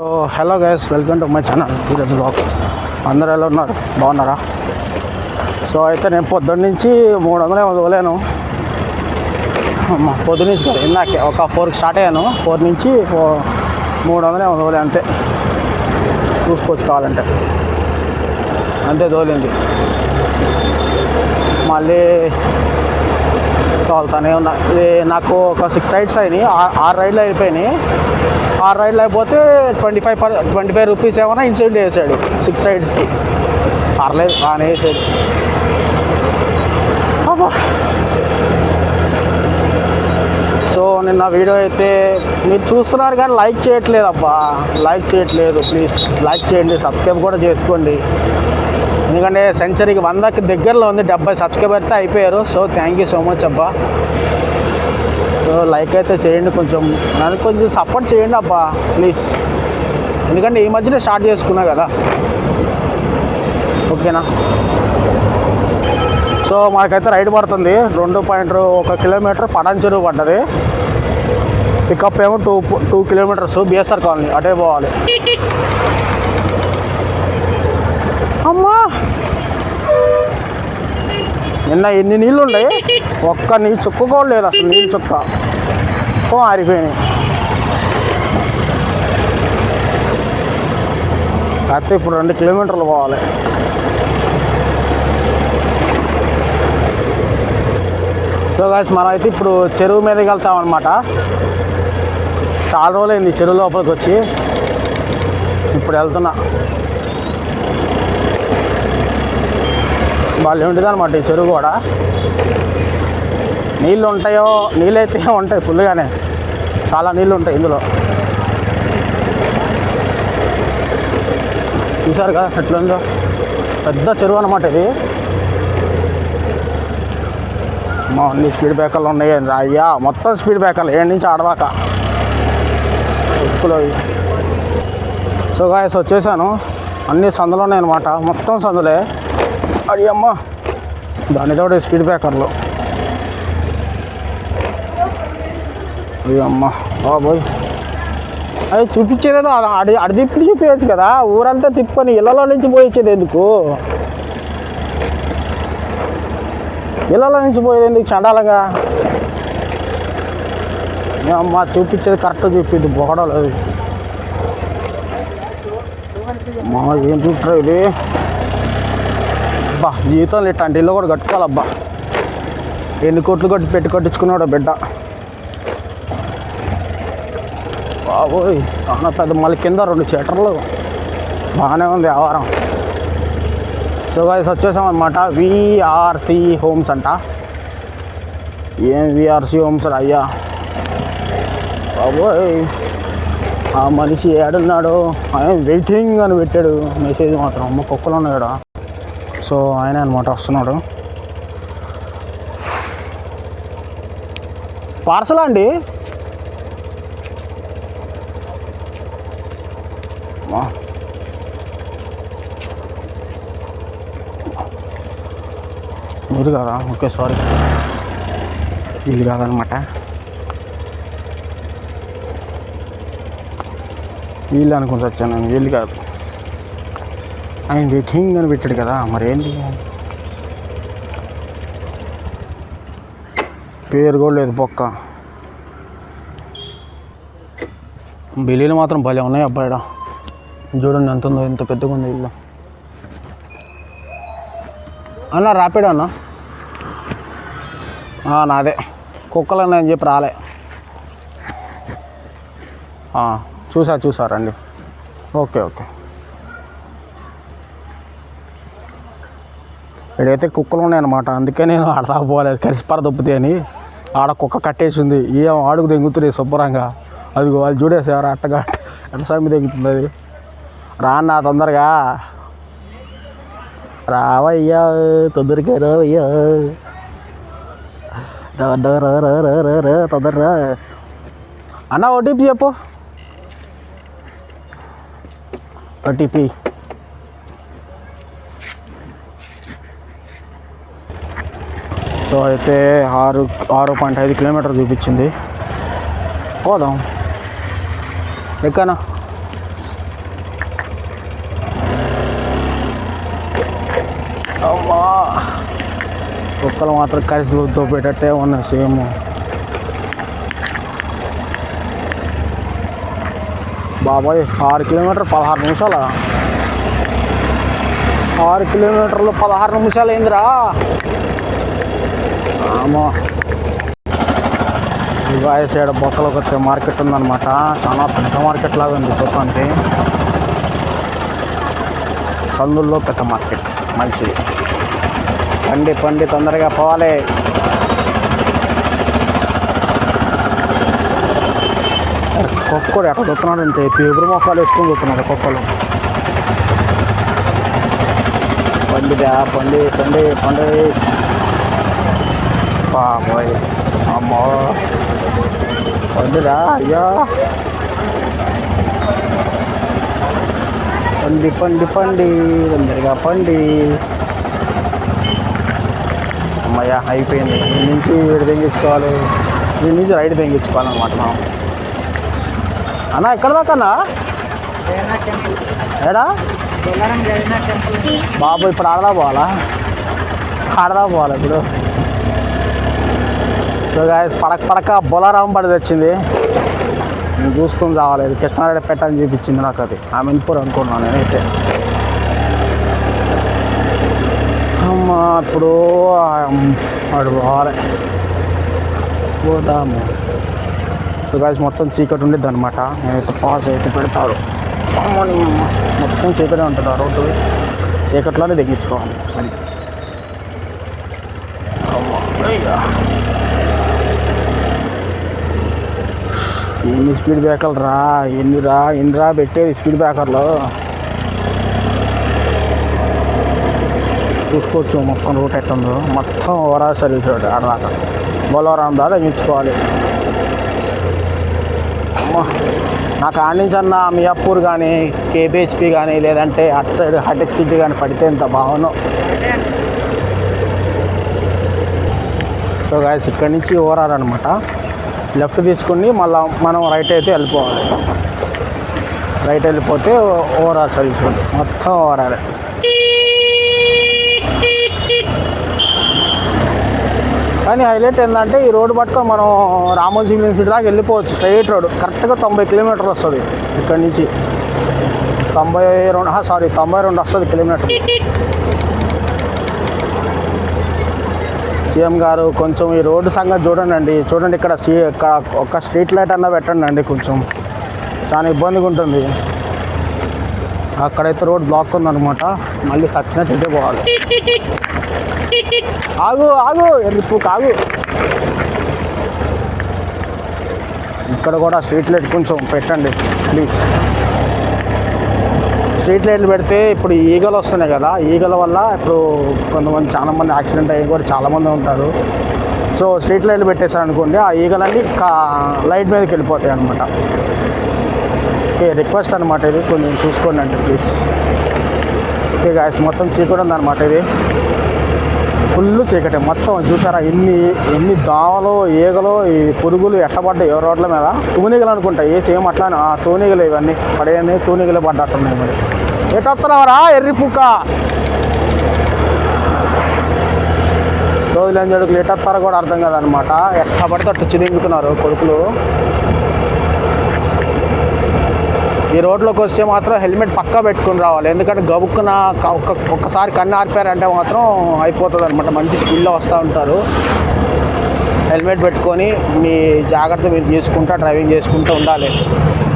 So hello guys welcome to my channel ఈరోజు blog అందరూ ఎలా ఉన్నారు? బాగున్నారా? సో అయితే నేను పొద్దున్న నుంచి మూడు వందలు ఏమో వదిలేను పొద్దున్న నుంచి కాదు ఇందాకే ఒక ఫోర్కి స్టార్ట్ అయ్యాను. ఫోర్ నుంచి ఫో- మూడు వందలే ఏమో వదిలే అంతే. చూసుకోవచ్చు కావాలంటే. అంతే తోలింది. మళ్ళీ తోలుతానే ఉన్నా. ఇది నాకు ఒక సిక్స్ రైడ్స్ అయినాయి ఆ- ఆరు రైడ్లు అయిపోయినాయి. ఆరు రైడ్లు అయిపోతే twenty five per twenty five rupees ఏమైనా ఇన్సెంట్ వేసాడు సిక్స్ రైడ్స్కి. పర్లేదు బాగానే వేసాడు. సో నిన్న వీడియో అయితే మీరు చూస్తున్నారు కానీ లైక్ చేయట్లేదు అబ్బా. లైక్ చేయట్లేదు ప్లీజ్. లైక్ చేయండి సబ్స్క్రైబ్ కూడా చేసుకోండి. ఎందుకంటే సెంచరీకి వందకి దగ్గరలో ఉంది డెబ్బై సబ్స్క్రైబ్ అయితే అయిపోయారు. So thank you so much అబ్బా. లైక్ అయితే చేయండి కొంచెం. నన్ను కొంచెం సపోర్ట్ చేయండి అబ్బా ప్లీజ్ ఎందుకంటే ఈ మధ్యనే స్టార్ట్ చేసుకున్నా కదా. ఓకేనా సో మనకైతే రైడ్ పడుతుంది. రెండు పాయింట్ ఒక కిలోమీటర్ పటాన్ చెరువు పడ్డది. పికప్ ఏమో two two kilometres BSR colony అటే పోవాలి అమ్మా నిన్న ఎన్ని నీళ్ళు ఉన్నాయి ఒక్క నీళ్ళు చుక్క కూడా లేదు అసలు నీళ్ళు చుక్క. ఓ ఆరిపోయినాయి. కాకపోతే ఇప్పుడు రెండు కిలోమీటర్లు పోవాలి. సో గాయస్ మనం అయితే ఇప్పుడు చెరువు మీదకి వెళ్తాం అనమాట చాలా రోజులైంది చెరువు లోపలికి వచ్చి. ఇప్పుడు వెళ్తున్నా. వాళ్ళు ఉండేది అనమాట ఈ చెరువు కూడా. నీళ్ళు ఉంటాయో నీళ్ళైతే ఉంటాయి ఫుల్గానే చాలా నీళ్ళు ఉంటాయి ఇందులో. చూసారు కదా ఎట్లుందో పెద్ద చెరువు అనమాట ఇది. మా అన్ని స్పీడ్ బ్రేకర్లు ఉన్నాయి. అయ్యా మొత్తం స్పీడ్ బ్రేకర్లు. ఏడు నుంచి ఆడవాక ఎక్కులో సో గాయస్ వచ్చేసాను. అన్ని సందులు ఉన్నాయి అనమాట మొత్తం సందులే. అయ్యమ్మ దానితోటి స్పీడ్ బ్రేకర్లు. అయ్యమ్మ బాబోయ్. అది చూపించేదేదో అది అడి అడి తిప్పి చూపించచ్చు కదా. ఊరంతా తిప్పుకొని ఇళ్ళలో నుంచి పోయించేది ఎందుకు? ఇళ్ళలో నుంచి పోయేది ఎందుకు చండాలగా? అమ్మ చూపించేది కరెక్ట్ చూపిద్ది అది మా ఏం చూపుతారు ఇది అబ్బా జీవితంలో ఇట్లాంటి ఇల్లు కూడా కట్టుకోవాలబ్బా. ఎన్ని కోట్లు కట్టి పెట్టి కట్టించుకున్నాడో బిడ్డ. బాబోయ్ చాలా పెద్ద మళ్ళీ కింద రెండు చీటర్లు బాగానే ఉంది వ్యవహారం. సో గాయస్ వచ్చేసాం అనమాట విఆర్సి హోమ్స్ అంట. ఏం విఆర్సి హోమ్స్ అయ్యా? బాబోయ్ ఆ మనిషి ఏడున్నాడు? ఆయన వెయిటింగ్ అని పెట్టాడు. మెసేజ్ మాత్రం. అమ్మ కుక్కలు ఉన్నాడు సో ఆయన అనమాట వస్తున్నాడు. పార్సలా అండి? మీరు కదా? ఓకే సారీ వీళ్ళు కాదనమాట వీళ్ళు అనుకుని వచ్చాను నేను. వీళ్ళు కాదు. ఆయన కింగ్ అని పెట్టాడు కదా మరి ఏంటి పేరు కూడా లేదు పొక్క. బిల్లీలు మాత్రం భలే ఉన్నాయి అబ్బాయిడా చూడండి ఎంత ఉందో ఎంత పెద్దగా ఉంది ఇల్లు. అన్న రాపిడా అన్న? నాదే. కుక్కలు అని చెప్పి రాలే. చూసా చూసా రండి. Okay okay. ఇక్కడైతే కుక్కలు ఉన్నాయన్నమాట. అందుకే నేను ఆడదాకా పోలేదు. కరిసిపార దొబ్బుతాయి అని ఆడ కుక్క కట్టేసింది. ఏం ఆడుకు దెంగుతుంది శుభ్రంగా. అది వాళ్ళు చూడేసారు అట్టగా అట్ట దెంగుతుంది అది? రాన్న తొందరగా. రావయ్యా తొందరగా రావయ్యా. రా తొందరగా. అన్న ఓటీపీ చెప్పు. ఓటీపీ సో అయితే ఆరు ఆరు పాయింట్ ఐదు కిలోమీటర్ చూపించింది. పోదాం. ఎక్కనా? అమ్మా! ఒక్కలు మాత్రం కలిసి దోపేటట్టే ఉన్నాయి సేమ్. బాబాయ్ ఆరు కిలోమీటర్ పదహారు నిమిషాలా? ఆరు కిలోమీటర్లు పదహారు నిమిషాలు అయిందిరా. ఆమో ఇవాళ సైడ్ బొక్కలు కొత్త మార్కెట్ ఉందన్నమాట. చాలా పెద్ద మార్కెట్ లాగా ఉంది చూడటానికి కందుల్లో పెద్ద మార్కెట్. మంచిది. పండి పండి తొందరగా పోవాలి. కుక్కడు ఎక్కడ చూస్తున్నాడు అంటే పేపర్ మొక్కలు వేసుకొని చూస్తున్నాడు కుక్కలు. పండిదా పండి పండి పండి. బాబోయ్ అమ్మో. పండిరా అయ్యా. పండి పండి పండి తొందరగా పండి. అమ్మయ్య అయిపోయింది. ఈ నుంచి ఇటు తెంగించుకోవాలి. ఈ నుంచి రైట్ తెంగించుకోవాలన్నమాట మనం. అన్న ఎక్కడ దాకా అన్న? ఏడా? బాబు ఇప్పుడు ఆడదా పోవాలా? ఆడదా పోవాలి ఇప్పుడు? సో గాయస్ పడక పడక బొలారాం పడి తెచ్చింది. నేను చూసుకొని రావాలి. కృష్ణారెడ్డి పెట్టని చూపించింది నాకు అది ఆమె ఇన్పూర్ అనుకున్నాను నేనైతే. అమ్మా ఇప్పుడు వాడు పోవాలి. పోదాము. సో గాయస్ మొత్తం చీకటి ఉండిద్ది అనమాట నేనైతే పాస్ అయితే పెడతారు అమ్మని అమ్మ. మొత్తం చీకటే ఉంటుంది ఆ రోడ్డు. చీకట్లోనే తెగించుకోవాలి. మరి. అమ్మ ఎన్ని స్పీడ్ బ్రేకర్లు రా ఎన్ని రా ఎన్ని రా పెట్టేది స్పీడ్ బ్రేకర్లు? చూసుకోవచ్చు మొత్తం రూట్ ఎట్టుందో. మొత్తం ఓవరాల్ సర్వీస్ రోడ్ ఆడదాకా. బోలవరం దాదా తగ్గించుకోవాలి నాకు ఆడించన్న నుంచి అన్న మియాపూర్ కానీ కేబిహెచ్పి కానీ లేదంటే అటు సైడ్ హైటెక్ సిటీ కానీ పడితే ఎంత బాగున్నావు సో గాయస్ ఇక్కడి నుంచి ఓవరాల్ అనమాట లెఫ్ట్ తీసుకుని మళ్ళీ మనం రైట్ అయితే వెళ్ళిపోవాలి. రైట్ వెళ్ళిపోతే ఓవరాల్ సర్వీస్ ఉంది మొత్తం ఓవరాల్ కానీ హైలైట్ ఏంటంటే ఈ రోడ్డు పట్టుకొని మనం రామోజీ యూనివర్సిటీ దాకా వెళ్ళిపోవచ్చు. Straight road. కరెక్ట్గా తొంభై కిలోమీటర్లు వస్తుంది ఇక్కడ నుంచి. తొంభై రెండు సారీ తొంభై రెండు వస్తుంది కిలోమీటర్. సీఎం గారు కొంచెం ఈ రోడ్డు సంగతి చూడండి చూడండి ఇక్కడ సీ ఒక స్ట్రీట్ లైట్ అన్న పెట్టండి అండి కొంచెం. చాలా ఇబ్బందిగా ఉంటుంది. అక్కడైతే రోడ్ బ్లాక్ ఉందనమాట మళ్ళీ సచ్చినట్టు పోవాలి. ఆగు ఆగు ఎరుపు కాగు ఇక్కడ కూడా స్ట్రీట్ లైట్ కొంచెం పెట్టండి ప్లీజ్. స్ట్రీట్ లైట్లు పెడితే ఇప్పుడు ఈగలు వస్తున్నాయి కదా ఈగల వల్ల ఇప్పుడు కొంతమంది చాలా మంది యాక్సిడెంట్ అయ్యి కూడా చాలామంది ఉంటారు. సో స్ట్రీట్ లైట్లు పెట్టేశారు అనుకోండి ఆ ఈగలన్నీ కా లైట్ మీదకి వెళ్ళిపోతాయి అనమాట ఓకే రిక్వెస్ట్ అనమాట ఇది కొంచెం చూసుకోండి అంటే ప్లీజ్. ఓకే గాయస్ మొత్తం చీకటి ఉందన్నమాట ఇది. ఫుల్ చీకటి మొత్తం చూసారా? ఎన్ని ఎన్ని దావలు ఈగలు ఈ పురుగులు ఎట్టబడ్డాయి ఎవరి రోడ్ల మీద? తూనిగలు అనుకుంటా ఏ సేమ్ అట్లా ఆ తూనీగలు ఇవన్నీ పడేయని తూనిగలు పడ్డట్టున్నాయి మరి. ఎటొస్తున్నావరా ఎర్రి పుక్క? రోజులు జడుకులు ఎట్టొస్తారో కూడా అర్థం కాదనమాట. ఎట్ట పడితే అట్టు చిదింగుతున్నారు కొడుకులు. ఈ రోడ్లోకి వస్తే మాత్రం హెల్మెట్ పక్కా పెట్టుకుని రావాలి. ఎందుకంటే గబుక్కున ఒక్క ఒక్కసారి కన్ను ఆర్పారంటే మాత్రం అయిపోతుంది అనమాట మంచి స్పీడ్లో వస్తూ ఉంటారు. హెల్మెట్ పెట్టుకొని మీ జాగ్రత్త మీరు చేసుకుంటా డ్రైవింగ్ చేసుకుంటూ ఉండాలి.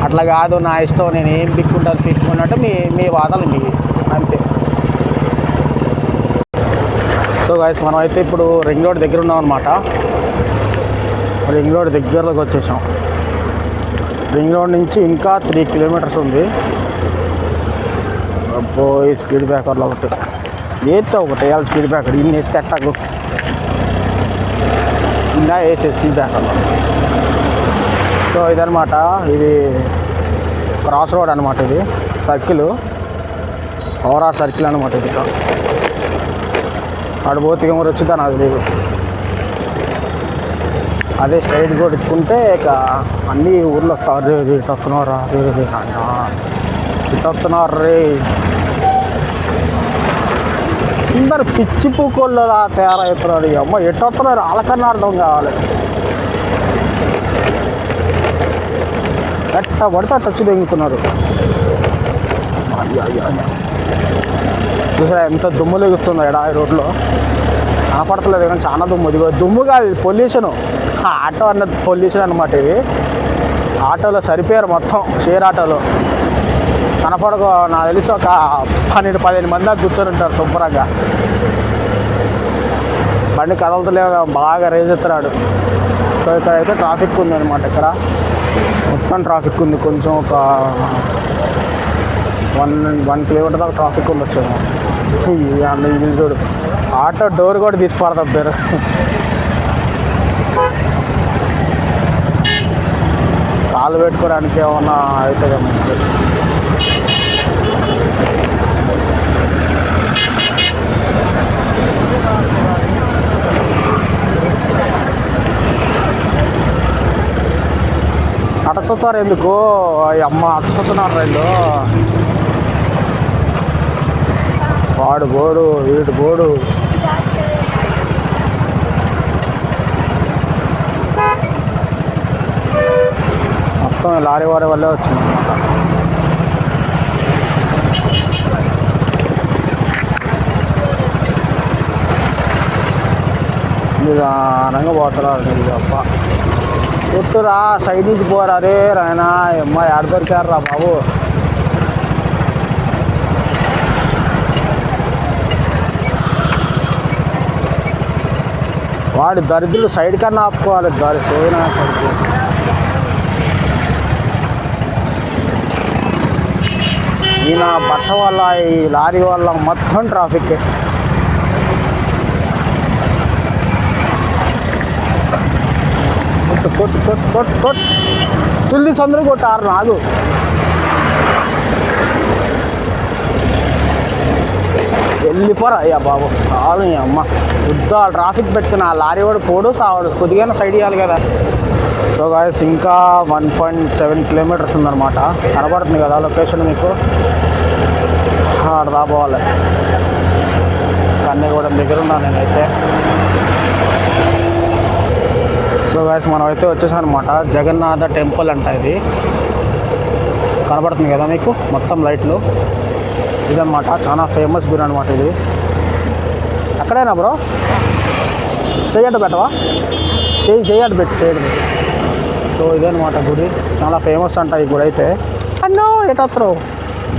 అట్లా కాదు నా ఇష్టం నేను ఏం పిక్కుంటాను పిక్కున్నట్టు మీ మీ వాదనలు మీ అంతే. సో గాయస్ మనం అయితే ఇప్పుడు రింగ్ రోడ్ దగ్గర ఉన్నాం అనమాట రింగ్ రోడ్ దగ్గరలోకి వచ్చేసాం. రింగ్ రోడ్ నుంచి ఇంకా త్రీ కిలోమీటర్స్ ఉంది. అబ్బో ఈ స్పీడ్ బ్రేకర్లో ఒకటి. ఎత్తే ఒకటి వేయాలి స్పీడ్ బ్రేకర్ ఇన్ని ఎత్తే ఎట్టకు ఇలా వేసే సో ఇదనమాట ఇది క్రాస్ రోడ్ అనమాట ఇది. సర్కిల్ ఓవరాల్ సర్కిల్ అనమాట ఇది అటు పోతే ఎవరు వచ్చిందా నాకు తెలియదు అదే స్ట్రైట్ కూడా ఇచ్చుకుంటే ఇక అన్ని ఊర్లో వస్తారు ఇటు వస్తున్నారా ఇటు వస్తున్నారు రే అందరు పిచ్చి పూకోళ్ళు తయారవుతున్నారు అమ్మ. ఎటు వస్తున్నారు? వాళ్ళకన్నా అర్థం కావాలి. ఎట్ట పడితే అట్ట వచ్చి దిగుతున్నారు. చూసారా ఎంత దుమ్ము లెగుస్తుందో ఎడా ఈ రోడ్లో. కనపడతలేదు కానీ చాలా దుమ్ము. ఇదిగో దుమ్ము కాదు ఇది పొల్యూషన్. ఆటో అన్నది పొల్యూషన్ అనమాట ఇది. ఆటోలో సరిపోయారు మొత్తం షేర్ ఆటోలో. కనపడకో నాకు తెలిసి. ఒక పన్నెండు పదిహేను మంది దాకా కూర్చొని ఉంటారు శుభ్రంగా. బండి కదలతలేదు బాగా రేజ్ ఎత్తున్నాడు సో ఇక్కడ అయితే ట్రాఫిక్ ఉంది అనమాట ఇక్కడ. మొత్తం ట్రాఫిక్ ఉంది. కొంచెం ఒక వన్ వన్ కిలోమీటర్ దాకా ట్రాఫిక్ ఉండొచ్చు. ఇది చూడు. ఆటో డోర్ కూడా తీసి పేరు కాలు పెట్టుకోవడానికి ఏమన్నా అవుతుందేమో. అటచుతారు ఎందుకు? అమ్మ అటచుతున్నారు రైళ్ళు వాడు బోడు వీడు బోడు. మొత్తం లారీ వారి వల్లే వచ్చింది అనమాట నిదానంగా పోతున్నారు ఇది అప్ప కొట్టురా సైడ్ నుంచి పోరా? రే రాయనా అమ్మా ఎడ దొరికారు బాబు? వాడి దరిద్రులు సైడ్ కన్నా ఆపుకోవాలి. దారి సోయినా ఈయన బట్ట వల్ల ఈ లారీ వల్ల మొత్తం ట్రాఫిక్ కొట్టు కొట్టు కొట్టు కొట్టు కొట్టు. తుల్లి సందరూ కొట్టారు నాగు. వెళ్ళిపోరా అయ్యా బాబు. చాలు అమ్మ. వద్దు ఆ ట్రాఫిక్ పెట్టుకుని ఆ లారీ వాడు పోడు సావాడు. కొద్దిగా సైడ్ ఇవ్వాలి కదా. సో గాయస్ ఇంకా వన్ పాయింట్ సెవెన్ కిలోమీటర్స్ ఉందన్నమాట. కనబడుతుంది కదా లొకేషన్ మీకు? ఆడ రాబోవాలి కన్నెగూడెం దగ్గర ఉన్నాను నేనైతే. సో గాయస్ మనం అయితే వచ్చేసాం అనమాట జగన్నాథ టెంపుల్ అంట ఇది. కనబడుతుంది కదా మీకు? మొత్తం లైట్లు. ఇదనమాట చాలా ఫేమస్ గుడి అనమాట ఇది. అక్కడేనా బ్రో? చేయడం పెట్టవా? చెయ్యి చేయడం పెట్టి చేయడం సో ఇదన్నమాట గుడి. చాలా ఫేమస్ అంట ఈ గుడి అయితే. అన్నో ఎటత్రో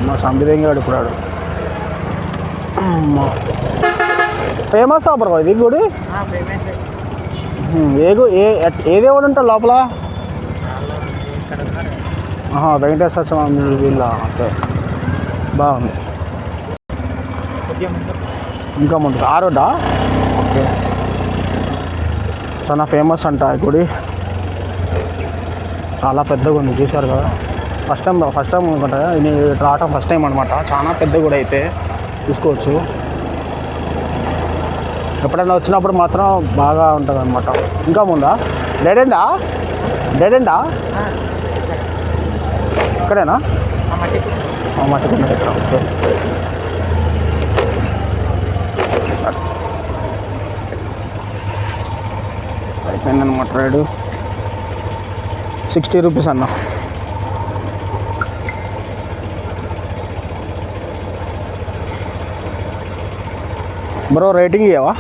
మా సంబిదేంగాడు ఇప్పుడు ఫేమస్ బ్రో ఇది గుడి? ఏగు ఏ గు- ఏ ఎట్- దేవుడు లోపల? వెంకటేశ్వర స్వామి వీళ్ళ ఓకే. బాగుంది. ఇంకా ముందు ఆ రోడ్డా? ఓకే. చాలా ఫేమస్ అంట ఈ గుడి. చాలా పెద్దగా ఉంది చూశారు కదా? ఫస్ట్ టైం ఫస్ట్ టైం అనుకుంటా నేను రావటం ఫస్ట్ టైం అనమాట చాలా పెద్ద గుడి అయితే చూసుకోవచ్చు. ఎప్పుడైనా వచ్చినప్పుడు మాత్రం బాగా ఉంటుంది అనమాట ఇంకా ముందా? డెడ్ ఎండా డెడ్ ఎండా ఇక్కడేనా ఆ, మట్టికుండ దగ్గర ఓకే. అయిపోయిందన్నమాట రైడు సిక్స్టీ రూపీస్ అన్న. బ్రో రేటింగ్ ఇవ్వవా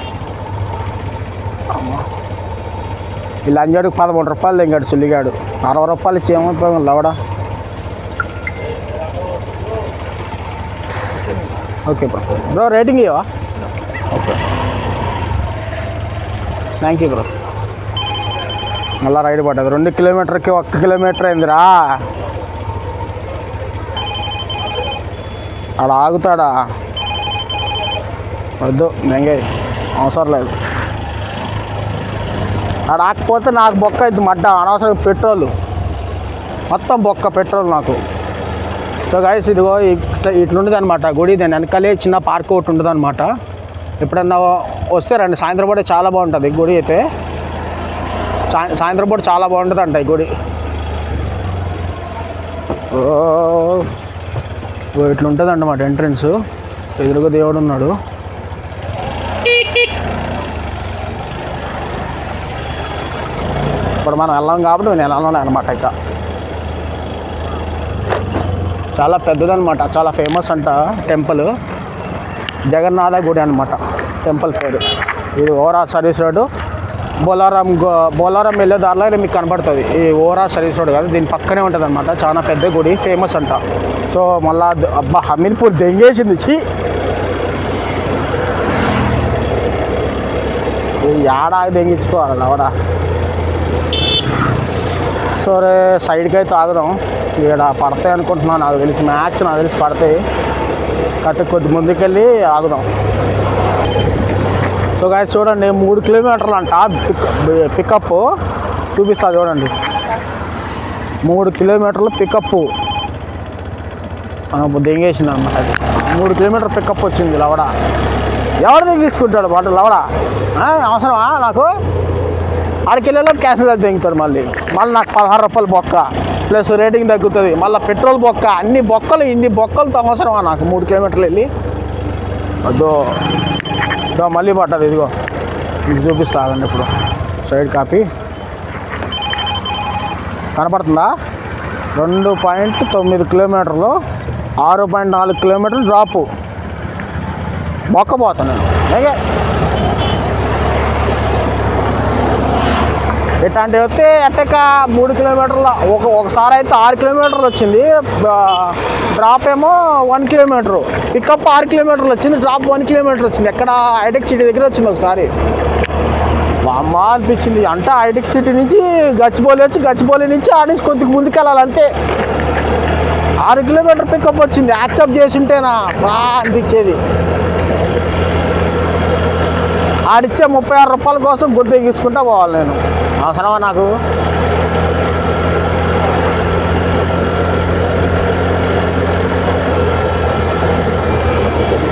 ఈ లంజాడికి పదమూడు రూపాయలు దింగాడు సుల్లిగాడు. అరవై రూపాయలు ఇచ్చి ఏమైపోయాం లవడా? Okay bro. బ్రో రేటింగ్ ఇవ్వవా ఓకే. Thank you bro. మళ్ళా రైడ్ పడ్డది. రెండు కిలోమీటర్కి ఒక్క కిలోమీటర్ అయిందిరా. అలా ఆగుతాడా? వద్దు దెంగయ్య అవసరం లేదు. రాకపోతే నాకు బొక్క ఇది మడ్డ. అనవసరం పెట్రోల్. మొత్తం బొక్క పెట్రోల్ నాకు. సో గైస్ ఇదిగో ఇట్లా ఇట్లుండదు అనమాట గుడి దాని వెనకాలే చిన్న పార్క్ ఒకటి ఉండదు అనమాట ఎప్పుడన్నా వస్తే రండి. సాయంత్రం పూట చాలా బాగుంటుంది ఈ గుడి అయితే. సాయంత్రం పూట చాలా బాగుంటుంది అంట ఈ గుడి. ఓ ఇట్లుంటుంది అన్నమాట ఎంట్రన్స్. ఎదురుగా దేవుడు ఉన్నాడు ఇప్పుడు మనం వెళ్ళాం కాబట్టి నేను వెళ్ళను అనమాట ఇక చాలా పెద్దదనమాట చాలా ఫేమస్ అంట టెంపుల్. జగన్నాథ గుడి అనమాట టెంపుల్ పేరు. ఇది ఓరా సర్వీస్ రోడ్డు. బోలారం గో- బోలారం వెళ్ళే దారిలో మీకు కనబడుతుంది. ఈ ఓరా సర్వీస్ రోడ్ కాదు దీని పక్కనే ఉంటుంది అనమాట చాలా పెద్ద గుడి ఫేమస్ అంట. సో మళ్ళా అబ్బా హమీర్పూర్ దెంగేసింది చి ఏడా దెంగించుకోవాలి అవడా సో రే సైడ్కి అయితే ఆగుదాం. ఇక్కడ పడతాయి అనుకుంటున్నాను నాకు తెలిసి మ్యాక్స్ నాకు తెలిసి పడతాయి. కాకపోతే కొద్ది ముందుకెళ్ళి ఆగుదాం. సో గాయ చూడండి మూడు కిలోమీటర్లు అంట. పికప్ చూపిస్తా చూడండి. మూడు కిలోమీటర్లు పికప్ దెంగేసింది అనమాట అది. మూడు కిలోమీటర్ పికప్ వచ్చింది లవడ. ఎవరి దగ్గర తీసుకుంటాడు బాట లవడ అవసరమా నాకు? ఆడికెళ్ళేలో క్యాష్ అయితే దింగుతాడు మళ్ళీ. మళ్ళీ నాకు పదహారు రూపాయలు బొక్క ప్లస్ రేటింగ్ తగ్గుతుంది. మళ్ళీ పెట్రోల్ బొక్క అన్ని బొక్కలు ఇన్ని బొక్కలతో అవసరమా నాకు? మూడు కిలోమీటర్లు వెళ్ళి. అదో ఇదో మళ్ళీ పట్టదు ఇదిగో. మీకు చూపిస్తానండి ఇప్పుడు. సైడ్ కాపీ కనపడుతుందా? రెండు పాయింట్ తొమ్మిది కిలోమీటర్లు ఆరు పాయింట్ నాలుగు కిలోమీటర్లు డ్రాపు. బొక్కపోతాను నేను. ఇట్లాంటివి వస్తే ఎట్టక మూడు కిలోమీటర్ల ఒక ఒకసారి అయితే ఆరు కిలోమీటర్లు వచ్చింది. డ్రాప్ ఏమో వన్ కిలోమీటర్. పికప్ ఆరు కిలోమీటర్లు వచ్చింది డ్రాప్ వన్ కిలోమీటర్ వచ్చింది. ఎక్కడ హైటెక్ సిటీ దగ్గర వచ్చింది ఒకసారి. అమ్మ అనిపించింది. అంటే హైటెక్ సిటీ నుంచి గచ్చిబౌలి వచ్చి గచ్చిబౌలి నుంచి ఆడ నుంచి కొద్దిగా ముందుకెళ్ళాలి అంతే. ఆరు కిలోమీటర్ పికప్ వచ్చింది. యాక్సెప్ట్ చేసి ఉంటేనా? బాగా అనిపించేది. ఆడిచ్చే ముప్పై ఆరు రూపాయల కోసం గుర్తు ఎక్కించుకుంటా పోవాలి నేను. అవసరమా నాకు?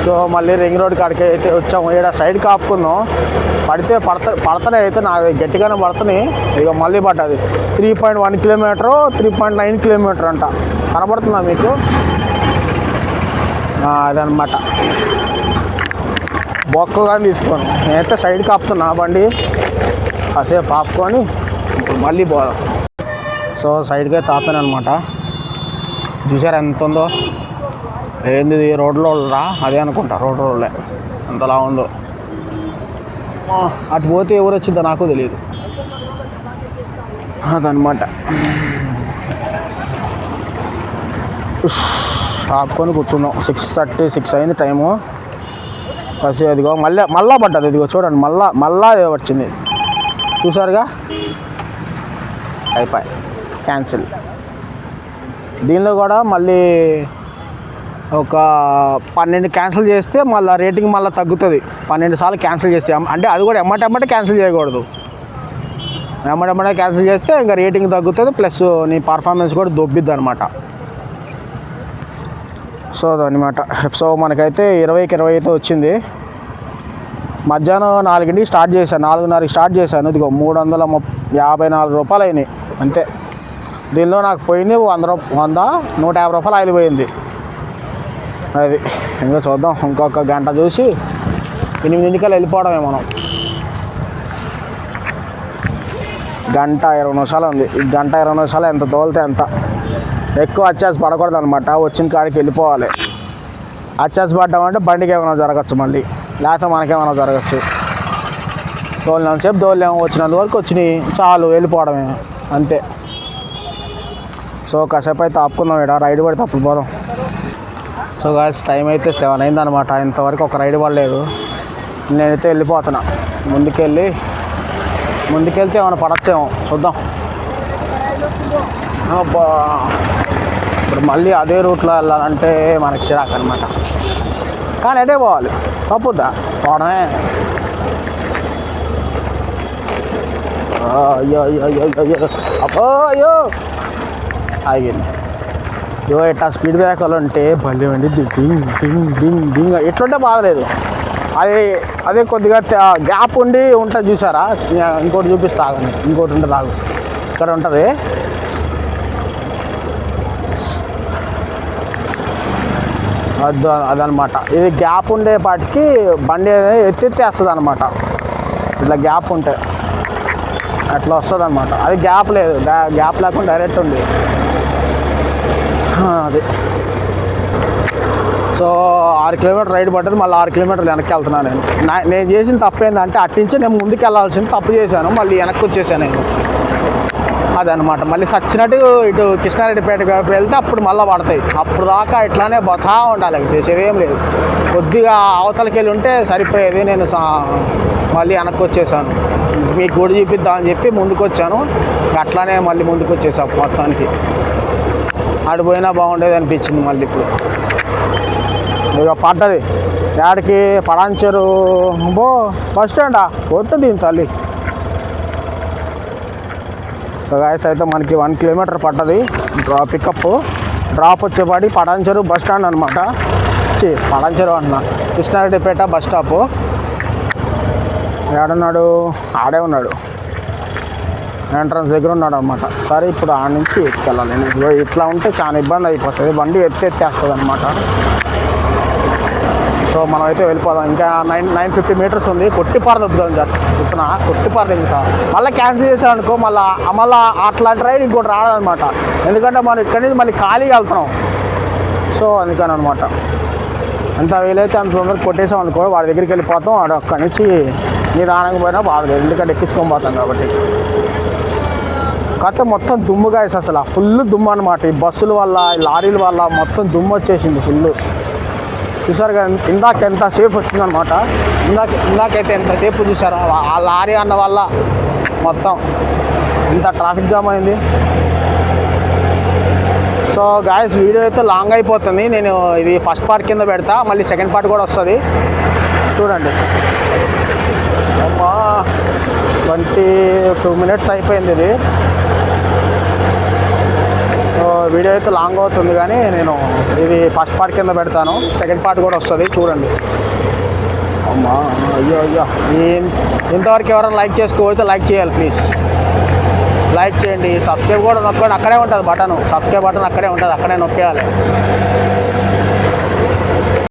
సో మళ్ళీ రింగ్ రోడ్ కాడికి అయితే వచ్చాము. ఇక్కడ సైడ్ కాపుకుందాం పడితే పడత పడతనే అయితే నాకు గట్టిగానే పడుతున్నాయి. ఇక మళ్ళీ పడ్డది three point one kilometre three point nine kilometre అంట. కనబడుతుందా మీకు? అదనమాట బొక్కగా తీసుకోను. నేనైతే సైడ్కి ఆపుతున్నా బండి కాసేపు ఆపుకొని ఇప్పుడు మళ్ళీ పోదాం సో సైడ్కి అయితే ఆపాను అనమాట చూసారా ఎంత ఉందో? ఏంది రోడ్లో రా అదే అనుకుంటా. రోడ్ రోడ్లే. అంతలా ఉందో. అటు పోతే ఎవరు వచ్చిందో నాకు తెలియదు. అదనమాట ఆపుకొని కూర్చున్నాం. సిక్స్ థర్టీ సిక్స్ అయింది టైము. ఫస్ట్ అదిగో మళ్ళీ మళ్ళా పడ్డది ఇదిగో చూడండి మళ్ళా మళ్ళా వచ్చింది. చూసారుగా? అయిపోయి క్యాన్సిల్ దీనిలో కూడా మళ్ళీ ఒక పన్నెండు క్యాన్సిల్ చేస్తే మళ్ళీ రేటింగ్ మళ్ళీ తగ్గుతుంది. పన్నెండు సార్లు క్యాన్సిల్ చేస్తే అంటే అది కూడా ఎమ్మట ఎమ్మటే క్యాన్సిల్ చేయకూడదు. ఎమ్మట ఎమ్మటే క్యాన్సిల్ చేస్తే ఇంకా రేటింగ్ తగ్గుతుంది ప్లస్ నీ పర్ఫార్మెన్స్ కూడా దొబ్బిద్ది అనమాట సో అదనమాట సో మనకైతే ఇరవైకి ఇరవై అయితే వచ్చింది. మధ్యాహ్నం నాలుగింటికి స్టార్ట్ చేశాను నాలుగున్నరకి స్టార్ట్ చేశాను. ఇదిగో మూడు వందల యాభై నాలుగు రూపాయలు అయినాయి. అంతే. దీనిలో నాకు పోయింది వంద రూప వంద నూట యాభై రూపాయలు ఆయిల్ పోయింది. అది ఇంకా చూద్దాం. ఇంకొక గంట చూసి ఎనిమిదింటికల్లా వెళ్ళిపోవడమే మనం. గంట ఇరవై నిమిషాలు ఉంది. గంట ఇరవై నిమిషాలు ఎంత తోలితే ఎంత ఎక్కువ అచ్చాస్ పడకూడదు అనమాట వచ్చిన కాడికి వెళ్ళిపోవాలి. అచ్చాస్ పడ్డామంటే బండికి ఏమైనా జరగచ్చు మళ్ళీ. లేకపోతే మనకేమైనా జరగచ్చు. తోలినంతసేపు తోలేము వచ్చినంత వరకు వచ్చినాయి. చాలు వెళ్ళిపోవడమే. అంతే. సో కాసేపు అయితే ఆపుకుందాం ఇక్కడ రైడ్ పడితే అప్పుడు పోదాం. సో గాయస్ టైం అయితే సెవెన్ అయిందనమాట ఇంతవరకు ఒక రైడ్ పడలేదు. నేనైతే వెళ్ళిపోతున్నా. ముందుకెళ్ళి ముందుకెళ్తే ఏమైనా పడచ్చేమో. చూద్దాం. అబ్బా. ఇప్పుడు మళ్ళీ అదే రూట్లో వెళ్ళాలంటే మనకి చిరాకు అనమాట కానీ అటే పోవాలి. తప్పుద్దా? పోవడమే. అయ్యో అయ్యో అయ్యో అయ్యో అబ్బో అయ్యో ఆగింది ఇవో ఇట్లా స్పీడ్ బ్రేకర్లు ఉంటే భలే ఉండి డింగ్ డింగ్ డింగ్ డింగ్ ఎట్లుంటే బాగలేదు అది అదే కొద్దిగా గ్యాప్ ఉండి ఉంటుంది చూసారా ఇంకోటి చూపిస్తాగండి ఇంకోటి ఉంటుంది ఆగు ఇక్కడ ఉంటుంది అది అదనమాట. ఇది గ్యాప్ ఉండే పాటికి బండి అనేది ఎత్తెత్తేస్తుంది అనమాట ఇట్లా గ్యాప్ ఉంటే అట్లా వస్తుంది అనమాట అది గ్యాప్ లేదు. గ్యాప్ లేకుండా డైరెక్ట్ ఉంది. అది. సో ఆరు కిలోమీటర్ రైడ్ పడ్డది. మళ్ళీ ఆరు కిలోమీటర్లు వెనక్కి వెళ్తున్నాను నేను. నేను చేసిన తప్పు ఏంటంటే అట్టించి నేను ముందుకు వెళ్ళాల్సింది తప్పు చేశాను. మళ్ళీ వెనక్కి వచ్చేసాను నేను. అదనమాట. మళ్ళీ సచ్చినట్టు ఇటు కృష్ణారెడ్డిపేట వైపు వెళ్తే అప్పుడు మళ్ళీ పడతాయి. అప్పుడు దాకా ఇట్లానే బతా ఉండాలి. చేసేది ఏం లేదు. కొద్దిగా అవతలకి వెళ్ళి ఉంటే సరిపోయేది. నేను సా- మళ్ళీ వెనక్కి వచ్చేసాను. మీకు గుడి చూపిద్దామని చెప్పి ముందుకు వచ్చాను అట్లానే మళ్ళీ ముందుకు వచ్చేసాను మొత్తానికి ఆడిపోయినా బాగుండేది అనిపించింది మళ్ళీ ఇప్పుడు. ఇక పడ్డది. యాడికి పడాంచరు బో బస్ స్టాండా? కొట్టు దీని తల్లి. సో గాయస్ అయితే మనకి వన్ కిలోమీటర్ పడ్డది. డ్రా పికప్ డ్రాప్ వచ్చేపాటి పడాంచెరు బస్ స్టాండ్ అనమాట చి పడాంచెరు అంటున్నా కృష్ణారెడ్డిపేట బస్ స్టాప్ ఏడున్నాడు? ఆడే ఉన్నాడు. ఎంట్రన్స్ దగ్గర ఉన్నాడు అనమాట సరే ఇప్పుడు ఆడ నుంచి ఎత్తుకెళ్ళాలి నేను ఇట్లా ఉంటే చాలా ఇబ్బంది అయిపోతుంది. బండి ఎత్తి ఎత్తేస్తుంది అనమాట సో మనం అయితే వెళ్ళిపోదాం. ఇంకా నైన్ నైన్ ఫిఫ్టీ మీటర్స్ ఉంది. కొట్టిపార దొబ్బుదాం సార్. చెప్తున్నా కొట్టిపార ఇంకా మళ్ళీ క్యాన్సిల్ చేసాం అనుకో మళ్ళీ మళ్ళీ అట్లాంటి రైడ్ ఇంకోటి రాదనమాట. ఎందుకంటే మనం ఇక్కడి నుంచి మళ్ళీ ఖాళీగా వెళ్తున్నాం. సో అందుకని అనమాట ఎంత వీలైతే అంత తొందరగా కొట్టేసాం అనుకో వాడి దగ్గరికి వెళ్ళిపోతాం. వాడు అక్కడి నుంచి నిదానంగా పోయినా బాధలేదు. ఎందుకంటే ఎక్కించుకొని పోతాం కాబట్టి. కథ మొత్తం దుమ్ముగా వేసి అసలు. ఫుల్ దుమ్ము అనమాట ఈ బస్సుల వల్ల ఈ లారీల వల్ల మొత్తం దుమ్ము వచ్చేసింది ఫుల్ చూసారు కదా ఇందాక ఎంత సేఫ్ వచ్చిందనమాట ఇందాక ఇందాకైతే ఎంత సేఫ్ చూసారు? ఆ- లారీ అన్న వల్ల మొత్తం ఇంత ట్రాఫిక్ జామ్ అయింది. సో గాయస్ వీడియో అయితే లాంగ్ అయిపోతుంది. నేను ఇది ఫస్ట్ పార్ట్ కింద పెడతా మళ్ళీ సెకండ్ పార్ట్ కూడా వస్తుంది. చూడండి. అమ్మా ట్వంటీ టూ మినిట్స్ అయిపోయింది ఇది. వీడియో అయితే లాంగ్ అవుతుంది కానీ నేను ఇది ఫస్ట్ పార్ట్ కింద పెడతాను. సెకండ్ పార్ట్ కూడా వస్తుంది చూడండి. అమ్మా అయ్యో అయ్యో. ఇంతవరకు ఎవరైనా లైక్ చేసుకోకపోతే లైక్ చేయాలి ప్లీజ్. లైక్ చేయండి. సబ్స్క్రైబ్ కూడా నొక్కండి అక్కడే ఉంటుంది బటన్. సబ్స్క్రైబ్ బటన్ అక్కడే ఉంటుంది అక్కడే నొక్కేయాలి.